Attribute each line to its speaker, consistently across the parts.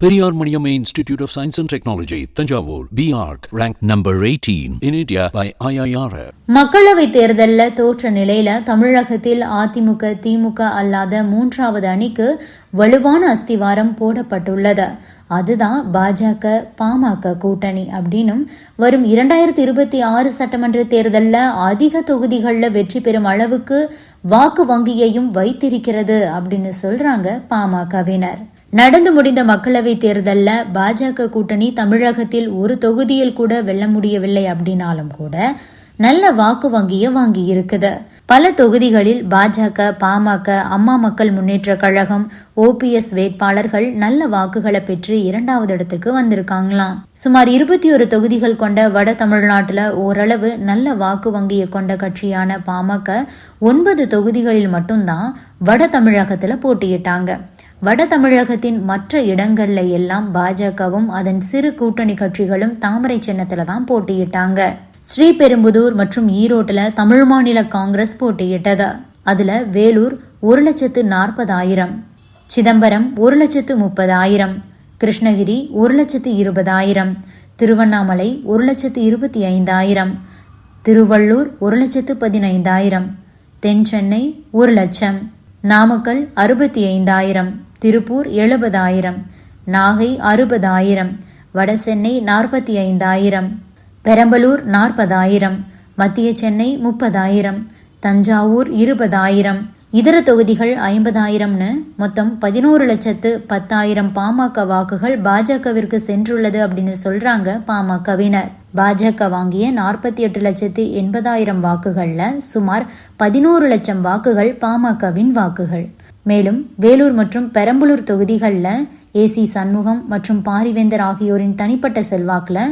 Speaker 1: Periyar Maniamma Institute of Science and Technology, Tanjavur, BARC, ranked number 18 in India by IIRF.
Speaker 2: மக்களவைத் தேர்தலில் தோற்ற நிலையில தமிழகத்தில் அதிமுக திமுக அல்லாத மூன்றாவது அணிக்கு வலுவான அஸ்திவாரம் போடப்பட்டுள்ளது அதுதான் பாஜக பாமக கூட்டணி அப்படின்னும் வரும் இரண்டாயிரத்தி இருபத்தி ஆறு சட்டமன்ற தேர்தலில் அதிக தொகுதிகளில் வெற்றி பெறும் அளவுக்கு வாக்கு வங்கியையும் வைத்திருக்கிறது அப்படின்னு சொல்றாங்க பாமகவினர் நடந்து முடிந்த மக்களவைத் தேர்தலில் பாஜக கூட்டணி தமிழகத்தில் ஒரு தொகுதியில் கூட வெல்ல முடியவில்லை அப்படின்னாலும் கூட நல்ல வாக்கு வங்கிய வாங்கி இருக்குது பல தொகுதிகளில் பாஜக பாமக அம்மா மக்கள் முன்னேற்ற கழகம் ஓபிஎஸ் வேட்பாளர்கள் நல்ல வாக்குகளை பெற்று இரண்டாவது இடத்துக்கு வந்திருக்காங்களாம். சுமார் இருபத்தி ஒரு தொகுதிகள் கொண்ட வட தமிழ்நாட்டில் ஓரளவு நல்ல வாக்கு வங்கியை கொண்ட கட்சியான பாமக ஒன்பது தொகுதிகளில் மட்டும்தான் வட தமிழகத்தில் போட்டியிட்டாங்க. வட தமிழகத்தின் மற்ற இடங்கள்ல எல்லாம் பாஜகவும் அதன் சிறு கூட்டணி கட்சிகளும் தாமரை சின்னத்துல தான் போட்டியிட்டாங்க. ஸ்ரீபெரும்புதூர் மற்றும் ஈரோட்டில் தமிழ் மாநில காங்கிரஸ் போட்டியிட்டது. அதுல வேலூர் ஒரு லட்சத்து நாற்பதாயிரம் சிதம்பரம் ஒரு லட்சத்து முப்பதாயிரம் கிருஷ்ணகிரி ஒரு லட்சத்து இருபதாயிரம் திருவண்ணாமலை ஒரு லட்சத்து இருபத்தி ஐந்தாயிரம் திருவள்ளூர் ஒரு லட்சத்து பதினைந்தாயிரம் தென் சென்னை ஒரு லட்சம் நாமக்கல் அறுபத்தி ஐந்தாயிரம் திருப்பூர் எழுபதாயிரம் நாகை அறுபதாயிரம் வடசென்னை நாற்பத்தி ஐந்தாயிரம் பெரம்பலூர் நாற்பதாயிரம் மத்திய சென்னை முப்பதாயிரம் தஞ்சாவூர் இருபதாயிரம். இதர தொகுதிகள் ஐம்பதாயிரம்னு மொத்தம் பதினோரு லட்சத்து பத்தாயிரம் பாமக வாக்குகள் பாஜகவிற்கு சென்றுள்ளது அப்படின்னு சொல்றாங்க பாமகவினர். பாஜக வாங்கிய நாற்பத்தி எட்டு லட்சத்து எண்பதாயிரம் வாக்குகளில் சுமார் பதினோரு லட்சம் வாக்குகள் பாமகவின் வாக்குகள். மேலும் வேலூர் மற்றும் பெரம்பலூர் தொகுதிகளில் ஏசி சண்முகம் மற்றும் பாரிவேந்தர் ஆகியோரின் தனிப்பட்ட செல்வாக்கில்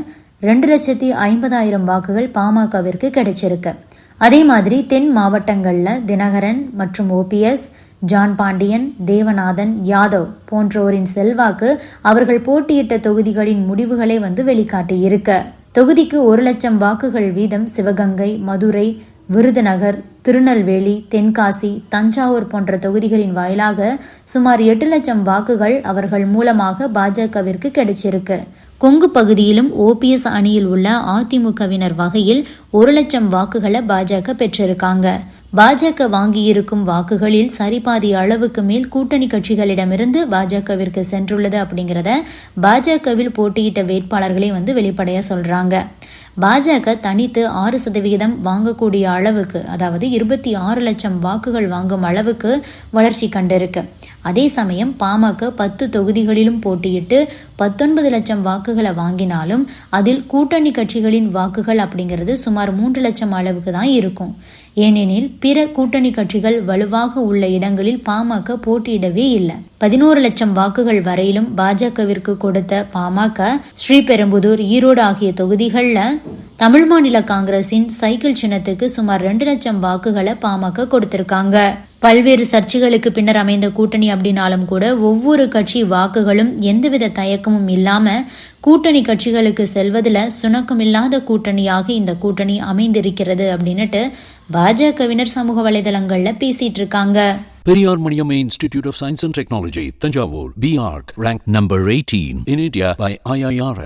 Speaker 2: ரெண்டு லட்சத்தி ஐம்பதாயிரம் வாக்குகள் பாமகவிற்கு கிடைச்சிருக்கு. அதே மாதிரி தென் மாவட்டங்களில் தினகரன் மற்றும் ஓபிஎஸ் ஜான் பாண்டியன் தேவநாதன் யாதவ் போன்றோரின் செல்வாக்கு அவர்கள் போட்டியிட்ட தொகுதிகளின் முடிவுகளை வந்து வெளிக்காட்டியிருக்க. தொகுதிக்கு ஒரு லட்சம் வாக்குகள் வீதம் சிவகங்கை மதுரை விருதுநகர் திருநெல்வேலி தென்காசி தஞ்சாவூர் போன்ற தொகுதிகளின் வாயிலாக சுமார் எட்டு லட்சம் வாக்குகள் அவர்கள் மூலமாக பாஜகவிற்கு கிடைச்சிருக்கு. கொங்கு பகுதியிலும் ஓபிஎஸ் அணியில் உள்ள அதிமுகவினர் வகையில் ஒரு லட்சம் வாக்குகளை பாஜக பெற்றிருக்காங்க. பாஜக வாங்கியிருக்கும் வாக்குகளில் சரிபாதி அளவுக்கு மேல் கூட்டணி கட்சிகளிடமிருந்து பாஜகவிற்கு சென்றுள்ளது அப்படிங்கிறத பாஜகவில் போட்டியிட்ட வேட்பாளர்களே வந்து வெளிப்படையா சொல்றாங்க. பாஜக தனித்து ஆறு சதவிகிதம் வாங்கக்கூடிய அளவுக்கு அதாவது இருபத்தி ஆறு லட்சம் வாக்குகள் வாங்கும் அளவுக்கு வளர்ச்சி கண்டிருக்கு. அதே சமயம் பாமக பத்து தொகுதிகளிலும் போட்டியிட்டு பத்தொன்பது லட்சம் வாக்குகளை வாங்கினாலும் அதில் கூட்டணி கட்சிகளின் வாக்குகள் அப்படிங்கிறது சுமார் மூன்று லட்சம் அளவுக்கு தான் இருக்கும். ஏனெனில் பிற கூட்டணி கட்சிகள் வலுவாக உள்ள இடங்களில் பாமக போட்டியிடவே இல்லை. பதினோரு லட்சம் வாக்குகள் வரையிலும் பாஜகவிற்கு கொடுத்த பாமக ஸ்ரீபெரும்புதூர் ஈரோடு ஆகிய தொகுதிகளில் தமிழ் மாநில காங்கிரசின் சைக்கிள் சின்னத்துக்கு சுமார் ரெண்டு லட்சம் வாக்குகளை பாமக கொடுத்திருக்காங்க பல்வேறு சர்ச்சைகளுக்கு பின்னர் அமைந்த கூட்டணி அப்படின்னாலும் கூட ஒவ்வொரு கட்சி வாக்குகளும் எந்தவித தயக்கமும் இல்லாம கூட்டணி கட்சிகளுக்கு செல்வதில் சுணக்கமில்லாத கூட்டணியாக இந்த கூட்டணி அமைந்திருக்கிறது அப்படின்னுட்டு பாஜகவினர் சமூக வலைதளங்கள்ல பேசிட்டு இருக்காங்க
Speaker 1: Periyar Maniamma Institute of Science and Technology, Tanjavur, BARC, ranked number 18 in India by IIRF.